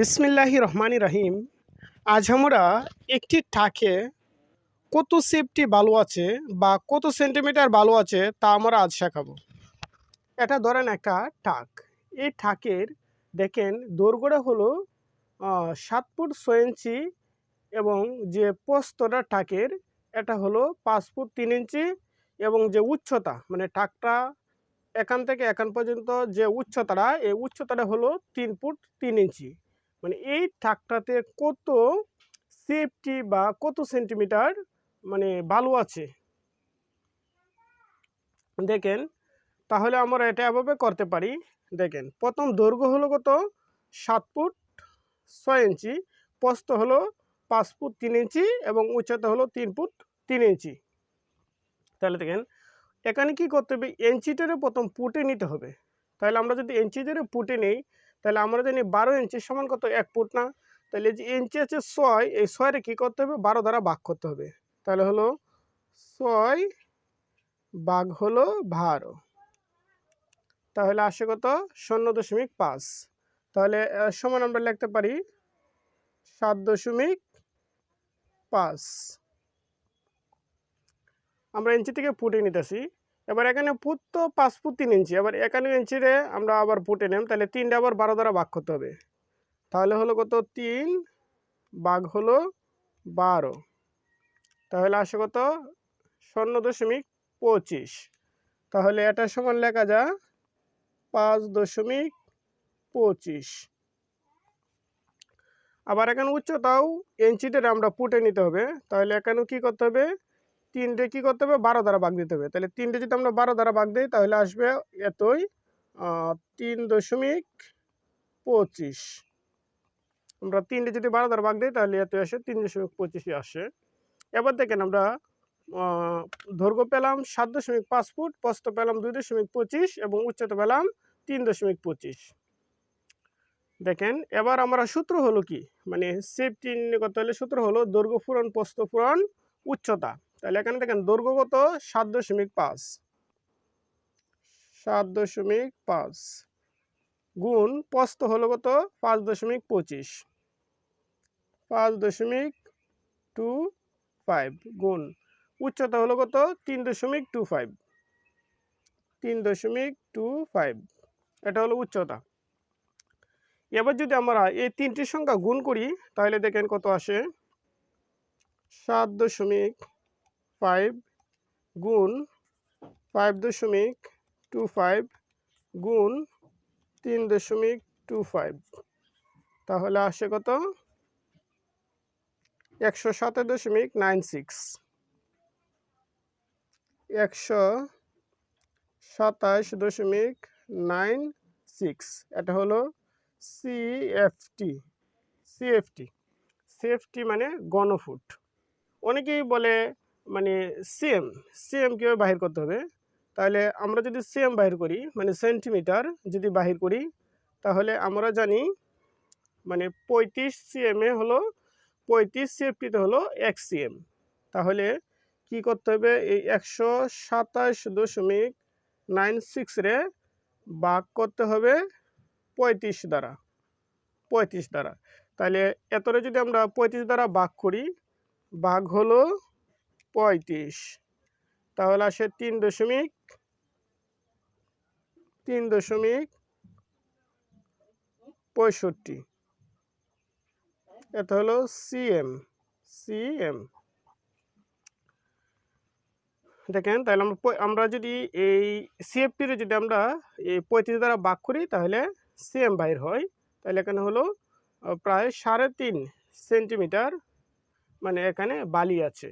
বিসমিল্লাহি রহমানি রহিম। আজ আমরা একটি টাকে কত সেফটি বালু আছে বা কত সেন্টিমিটার বালু আছে তা আমরা আজ শেখাবো। এটা ধরেন একটা টাক এই ঠাকের দেখেন দৈর্ঘ্যটা হলো সাত ফুট ছয় ইঞ্চি এবং যে পোস্তটা টাকের এটা হলো পাঁচ ফুট তিন ইঞ্চি এবং যে উচ্চতা মানে টাকটা এখান থেকে এখান পর্যন্ত যে উচ্চতাটা, এই উচ্চতাটা হলো তিন ফুট তিন ইঞ্চি। মানে এই থাকটাতে কত সেফটি বা কত সেন্টিমিটার মানে বালু আছে? দেখেন, তাহলে আমরা এটা এভাবে করতে পারি। দেখেন, প্রথম দৈর্ঘ্য হলো কত? সাত ফুট ছয় ইঞ্চি, প্রস্থ হলো পাঁচ ফুট তিন ইঞ্চি এবং উচ্চতা হলো তিন ফুট তিন ইঞ্চি। তাহলে দেখেন, এখানে কি করতে হবে? ইঞ্চিটারে প্রথম পুটে নিতে হবে। তাহলে আমরা যদি ইঞ্চিটারে পুটে নেই তাহলে আমরা জানি বারো ইঞ্চি সমান কত? এক ফুট না? তাহলে যে ইঞ্চি আছে ছয়, এই ছয়রে কী করতে হবে? বারো দ্বারা ভাগ করতে হবে। তাহলে হলো ছয় ভাগ হলো বারো। তাহলে আসে কত? শূন্য দশমিক পাঁচ। তাহলে সমান আমরা লিখতে পারি সাত দশমিক পাঁচ। আমরা ইঞ্চি থেকে ফুটে নিতেছি। এবার এখানে ফুট তো পাঁচ ফুট তিন ইঞ্চি। এবার এখানে ইঞ্চিরে আমরা আবার ফুটে নেম তাহলে তিনটা আবার বারো দ্বারা ভাগ করতে হবে। তাহলে হলো কত? তিন বাঘ হলো বারো। তাহলে আসে কত? শূন্য দশমিক পঁচিশ। তাহলে এটার সমান লেখা যা পাঁচ দশমিক পঁচিশ। আবার এখানে উচ্চতাও ইঞ্চিতে আমরা ফুটে নিতে হবে। তাহলে এখানেও কী করতে হবে? তিনটে কী করতে হবে? বারো দ্বারা ভাগ দিতে হবে। তাহলে তিনটে যদি আমরা বারো দ্বারা ভাগ দিই, তাহলে আসবে এতই তিন দশমিক পঁচিশ। আমরা তিনটে যদি বারো দ্বারা ভাগ দিই, তাহলে এত আসে, তিন দশমিক পঁচিশে আসে। এবার দেখেন আমরা দৈর্ঘ্য পেলাম সাত দশমিক পাঁচ ফুট, প্রস্থ পেলাম দুই দশমিক পঁচিশ এবং উচ্চতা পেলাম তিন দশমিক পঁচিশ। দেখেন, এবার আমরা সূত্র হলো কি? মানে সেফটি করতে হলে সূত্র হলো, দৈর্ঘ্য পূরণ, প্রস্থ পূরণ, উচ্চতা। তাহলে এখানে দেখেন দৈর্ঘ্য কত? সাত দশমিক পাঁচ। সাত দশমিক পাঁচ। গুণ প্রস্থ হলো কত? পাঁচ দশমিক পঁচিশ। পাঁচ দশমিক টু ফাইভ। গুণ উচ্চতা হলো কত? তিন দশমিক টু ফাইভ। তিন দশমিক টু ফাইভ। এটা হলো উচ্চতা। এবার যদি আমরা এই তিনটি সংখ্যা গুণ করি, তাহলে দেখেন কত আসে? সাত দশমিক ফাইভ গুণ ফাইভ দশমিক টু ফাইভ গুণ তিন দশমিক টু ফাইভ তাহলে আসে কত? একশো সাতের দশমিক নাইন সিক্স একশো সাতাশ দশমিক নাইন সিক্স এটা হলো সিএফটি সিএফটি সিএফটি মানে গণফুট। অনেকেই বলে মানে সিএম সিএম কীভাবে বাহির করতে হবে? তাহলে আমরা যদি সিএম বাহির করি মানে সেন্টিমিটার যদি বাহির করি, তাহলে আমরা জানি মানে পঁয়ত্রিশ সিএমে হলো, পঁয়ত্রিশ সিএফটিতে হলো এক সিএম তাহলে কি করতে হবে? এই একশো সাতাশ দশমিক নাইন সিক্স রে ভাগ করতে হবে পঁয়ত্রিশ দ্বারা। পঁয়ত্রিশ দ্বারা। তাহলে এতরে যদি আমরা পঁয়ত্রিশ দ্বারা ভাগ করি, ভাগ হলো পঁয়ত্রিশ। তাহলে আসে তিন দশমিক তিন দশমিক পঁয়ষট্টি। এটা হলো সিএম সিএম। দেখেন, তাহলে আমরা আমরা যদি এই সিএফটির যদি আমরা এই পঁয়ত্রিশ দ্বারা ভাগ করি, তাহলে সিএম বাইর হয়। তাহলে এখানে হলো প্রায় সাড়ে তিন সেন্টিমিটার মানে এখানে বালি আছে।